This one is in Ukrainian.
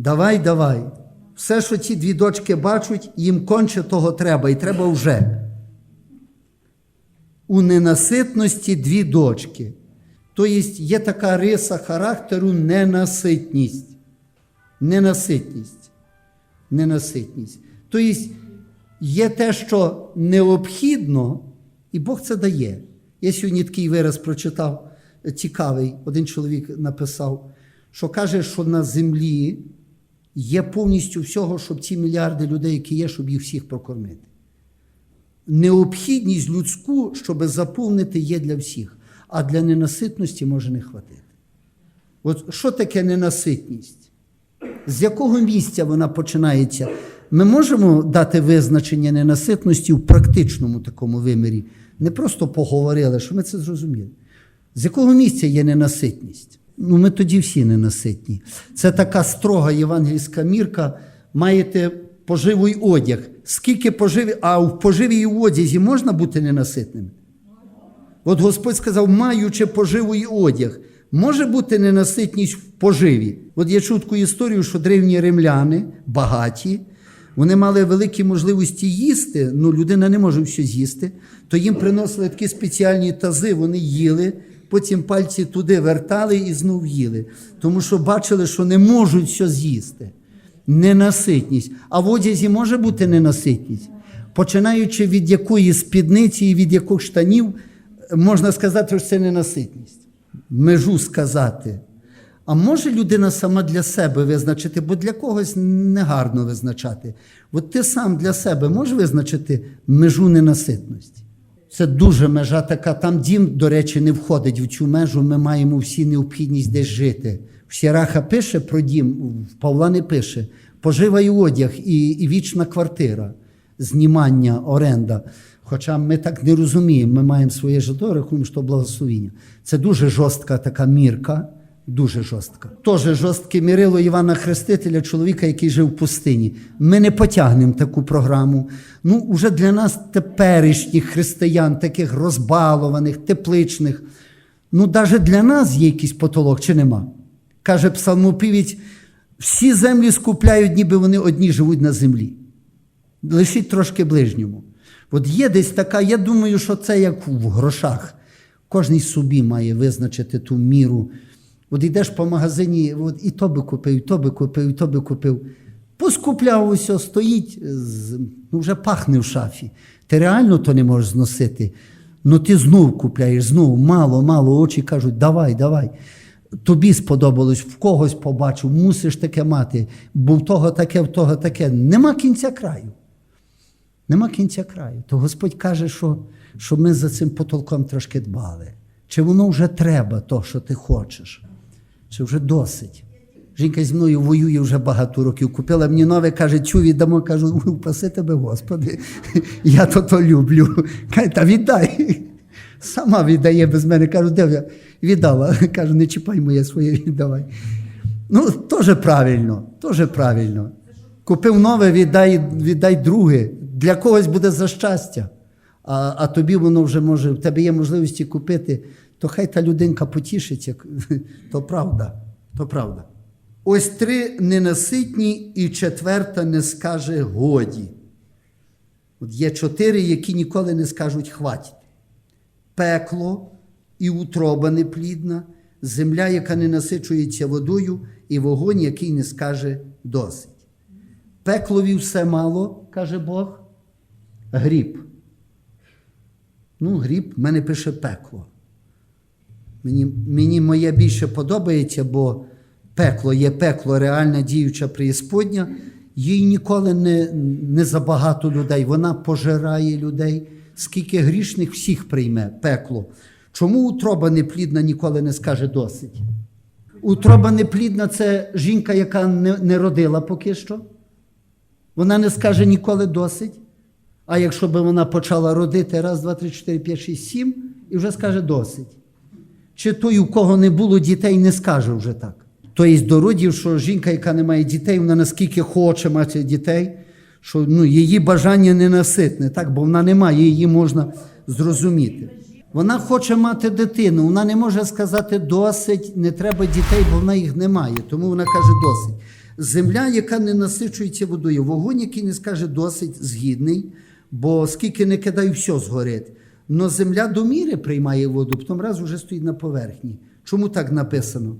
Давай, давай. Все, що ці дві дочки бачать, їм конче того треба, і треба вже. У ненаситності дві дочки. Тобто є така риса характеру ненаситність. Ненаситність. Ненаситність. Тобто є те, що необхідно, і Бог це дає. Я сьогодні такий вираз прочитав, цікавий, один чоловік написав, що каже, що на землі є повністю всього, щоб ці мільярди людей, які є, щоб їх всіх прокормити. Необхідність людську, щоб заповнити, є для всіх, а для ненаситності може не хватити. От що таке ненаситність? З якого місця вона починається? Ми можемо дати визначення ненаситності в практичному такому вимірі. Не просто поговорили, що ми це зрозуміли. З якого місця є ненаситність? Ну, ми тоді всі ненаситні. Це така строга євангельська мірка. Маєте поживий одяг. Скільки поживі, а в поживій одязі можна бути ненаситним? От Господь сказав, маючи поживий одяг, може бути ненаситність в поживі. От я чув таку історію, що древні римляни, багаті, вони мали великі можливості їсти, ну людина не може все з'їсти, то їм приносили такі спеціальні тази, вони їли, потім пальці туди вертали і знов їли. Тому що бачили, що не можуть все з'їсти. Ненаситність. А в одязі може бути ненаситність. Починаючи від якої спідниці і від яких штанів, можна сказати, що це ненаситність. Межу сказати. А може людина сама для себе визначити, бо для когось негарно визначати. От ти сам для себе можеш визначити межу ненаситності. Це дуже межа така. Там дім, до речі, не входить в цю межу. Ми маємо всі необхідність десь жити. В Сіраха пише про дім, в Павла не пише. Пожива і одяг, і, і вічна квартира, знімання, оренда. Хоча ми так не розуміємо, ми маємо своє житло, рахуємо, що благословіння. Це дуже жорстка така мірка. Дуже жорстка. Тоже жорстке мірило Івана Хрестителя, чоловіка, який жив в пустині. Ми не потягнемо таку програму. Ну, уже для нас теперішніх християн, таких розбалованих, тепличних. Ну, навіть для нас є якийсь потолок, чи нема? Каже псалмопівець, всі землі скупляють, ніби вони одні живуть на землі. Лишіть трошки ближньому. От є десь така, я думаю, що це як в грошах. Кожний собі має визначити ту міру. От йдеш по магазині, от і то би купив, і то би купив, і то би купив. Поскупляв усе, стоїть, ну вже пахне в шафі. Ти реально то не можеш зносити. Ну ти знов купляєш, знов мало, мало, очі кажуть, давай, давай. Тобі сподобалось, в когось побачив, мусиш таке мати, бо в того таке, в того таке. Нема кінця краю. Нема кінця краю. То Господь каже, що, що ми за цим потолком трошки дбали. Чи воно вже треба, то, що ти хочеш, чи вже досить. Жінка зі мною воює вже багато років. Купила мені нове, каже, цю віддамо, кажу, упаси тебе, Господи, я то то люблю. Каже, та віддай. Сама віддає без мене. Кажу, де я віддала? Кажу, не чіпай моє своє, віддавай. Ну, теж правильно, теж правильно. Купив нове, віддай, віддай друге. Для когось буде за щастя. А, а тобі воно вже може, в тебе є можливості купити, то хай та людинка потішиться. То правда, то правда. Ось три ненаситні, і четверта не скаже годі. От є чотири, які ніколи не скажуть хватить. Пекло і утроба неплідна, земля, яка не насичується водою, і вогонь, який не скаже досить. Пеклові все мало, каже Бог. Гріб. Ну, гріб в мене пише пекло. Мені, мені моє більше подобається, бо пекло є пекло, реальна діюча преісподня. Їй ніколи не, не забагато людей. Вона пожирає людей. Скільки грішних всіх прийме пекло. Чому утроба неплідна ніколи не скаже досить? Утроба неплідна це жінка, яка не, не родила поки що. Вона не скаже ніколи досить. А якщо б вона почала родити раз, два, три, чотири, п'ять, шість, сім, і вже скаже досить. Чи той, у кого не було дітей, не скаже вже так. Тобто до родів, що жінка, яка не має дітей, вона наскільки хоче мати дітей, що ну, її бажання ненаситне, так? бо вона не має, її можна зрозуміти. Вона хоче мати дитину, вона не може сказати досить, не треба дітей, бо вона їх не має. Тому вона каже досить. Земля, яка не насичується водою, вогонь, який не скаже досить згідний, бо скільки не кидай, все згорить. Но земля до міри приймає воду, потім раз уже стоїть на поверхні. Чому так написано?